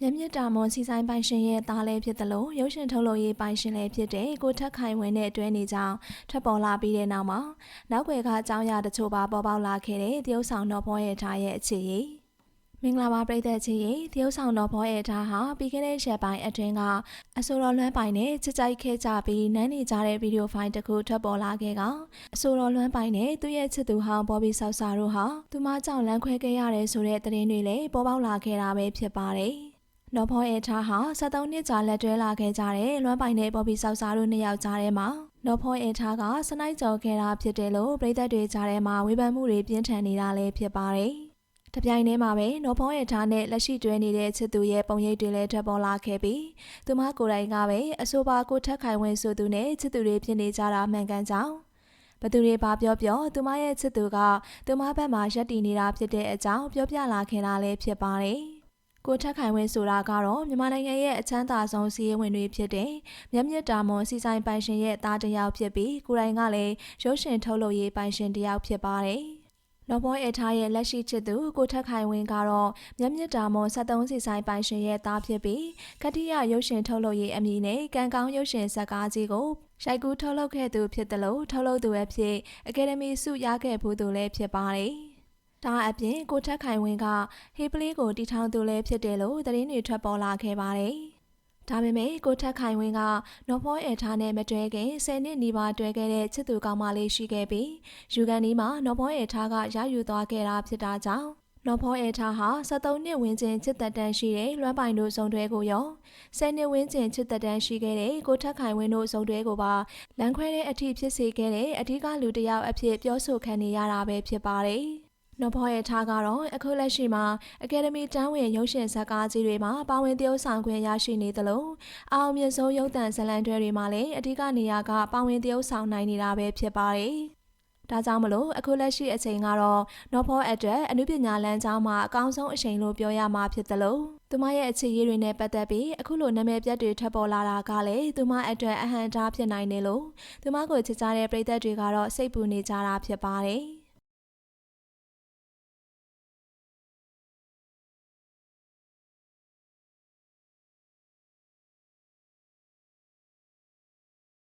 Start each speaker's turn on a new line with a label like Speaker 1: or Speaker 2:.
Speaker 1: မျက်မြင့်တာမွန်စီဆိုင်ပိုင်ရှင်ရဲ့သားလည်းဖြစ်သလိုရုပ်ရှင်ထုတ်လုပ်ရေးပိုင်ရှင်လည်းဖြစ်တဲ့ကိုထက်ခိုင်ဝင်းနဲ့အတွဲနေကြောင်းထွက်ပေါ်လာပြီးတဲ့နောက်မှာနောက်ွယ်ကအကြောင်းအရာတချို့ပါပေါ်ပေါက်လာခဲ့တဲ့တရုတ်ဆောင်တော်ဖောရဲ့ထားရဲ့အခြေရည်မင်္ဂလာပါပရိသတ်ကြီးရေတရုတ်ဆောင်တော်ဖောရဲ့ထားဟာပြီးခဲ့တဲ့ရက်ပိုင်းအတွင်းကအဆိုတော်လွမ်းပိုင်နဲ့ချစ်ကြိုက်ခဲ့ကြပြီးနန်းနေကြတဲ့ဗီဒီယိုဖိုင်တစ်ခုထွက်ပေါ်လာခဲ့ကအဆိုတော်လွမ်းပိုင်နဲ့သူ့ရဲ့ချစ်သူဟောင်းဘော်ဘီဆောက်စာတို့ဟာသူမကြောင့်လမ်းခွဲခဲ့ရတယ်ဆိုတဲ့သတင်းတွေလည်းပေါ်ပေါက်လာခဲ့တာပဲဖြစ်ပါတယ်။ နော်ဖောအဲထားဟာ73နှစ်ကြာလက်တွဲလာခဲ့ကြတဲ့လွမ်းပိုင်နဲ့ဘော်ဘီဆောက်စာတို့နှစ်ယောက်ကြားထဲမှာနော်ဖောအဲထားကစနိုက်ကြော်ခဲ့တာဖြစ်တယ်လို့ပြည်သက်တွေကြားထဲမှာဝေဖန်မှုတွေပြင်းထန်နေတာလည်းဖြစ်ပါတယ်။တပြိုင်တည်းမှာပဲနော်ဖောအဲထားနဲ့လက်ရှိတွဲနေတဲ့ချစ်သူရဲ့ပုံရိပ်တွေလည်းထွက်ပေါ်လာခဲ့ပြီးသူမကိုယ်တိုင်ကပဲအဆိုပါကိုထက်ခိုင်ဝင်းဆိုသူနဲ့ချစ်သူတွေဖြစ်နေကြတာမှန်ကန်ကြောင်းဘသူတွေပါပြောပြောသူမရဲ့ချစ်သူကသူမဘက်မှာရက်တည်နေတာဖြစ်တဲ့အကြောင်းပြောပြလာခဲ့တာလည်းဖြစ်ပါတယ်။ ကိုထက်ခိုင်ဝင်းဆိုတာကတော့မြန်မာနိုင်ငံရဲ့အချမ်းသာဆုံးစီးရဲဝင်တွေဖြစ်တဲ့မြက်မြက်တာမွန်စီဆိုင်ပိုင်ရှင်ရဲ့သားတစ်ယောက်ဖြစ်ပြီးကိုယ်တိုင်ကလည်းရုပ်ရှင်ထုတ်လုပ်ရေးပိုင်ရှင်တစ်ယောက်ဖြစ်ပါတယ်။လော်ဘောအဲထားရဲ့လက်ရှိချစ်သူကိုထက်ခိုင်ဝင်းကတော့မြက်မြက်တာမွန်73စီဆိုင်ပိုင်ရှင်ရဲ့သားဖြစ်ပြီးကတိယရုပ်ရှင်ထုတ်လုပ်ရေးအမည်နဲ့ကံကောင်းရုပ်ရှင်ဇာတ်ကားကြီးကိုရိုက်ကူးထုတ်လုပ်ခဲ့သူဖြစ်တယ်လို့ထုတ်လုပ်သူအဖြစ်အကယ်ဒမီဆုရခဲ့ဖို့သူလည်းဖြစ်ပါတယ်။ ဒါအပြင်ကိုထက်ခိုင်ဝင်းကဟေးပလေးကိုတီထောင်သူလည်းဖြစ်တယ်လို့သတင်းတွေထွက်ပေါ်လာခဲ့ပါတယ်။ဒါပေမဲ့ကိုထက်ခိုင်ဝင်းကနော်ဖောအဲထားနဲ့မတွဲခင်10နှစ်နီးပါးတွဲခဲ့တဲ့ချစ်သူကောင်းမလေးရှိခဲ့ပြီးယူကန်ဒီမှာနော်ဖောအဲထားကရယူသွားခဲ့တာဖြစ်တာကြောင့်နော်ဖောအဲထားဟာ73နှစ်ဝန်းကျင်ချစ်သက်တမ်းရှိတဲ့လွမ်းပိုင်တို့ဇုံတွဲကိုရော10နှစ်ဝန်းကျင်ချစ်သက်တမ်းရှိခဲ့တဲ့ကိုထက်ခိုင်ဝင်းတို့ဇုံတွဲကိုပါလမ်းခွဲတဲ့အထိဖြစ်စေခဲ့တဲ့အဓိကလူတစ်ယောက်အဖြစ်ပြောဆိုခံနေရတာပဲဖြစ်ပါတယ်။ နော်ဖောရဲ့ထားကတော့အခုလက်ရှိမှာအကယ်ဒမီတန်းဝင်ရုပ်ရှင်ဇာတ်ကားကြီးတွေမှာပါဝင်သရုပ်ဆောင်ခွင့်ရရှိနေသလိုအအောင်မြင့်ဆုံးရုပ်သံဇာတ်လမ်းတွဲတွေမှာလည်းအဓိကနေရာကပါဝင်သရုပ်ဆောင်နိုင်နေတာပဲဖြစ်ပါတယ်။ဒါကြောင့်မလို့အခုလက်ရှိအချိန်ကတော့နော်ဖောအတွက်အနုပညာလမ်းကြောင်းမှာအကောင်းဆုံးအချိန်လို့ပြောရမှာဖြစ်တယ်လို့သူမရဲ့အခြေရည်တွေနဲ့ပတ်သက်ပြီးအခုလိုနာမည်ပြတ်တွေထပ်ပေါ်လာတာကလည်းသူမအတွက်အဟံတားဖြစ်နိုင်တယ်လို့သူမကိုချစ်ကြတဲ့ပရိသတ်တွေကတော့စိတ်ပူနေကြတာဖြစ်ပါတယ်။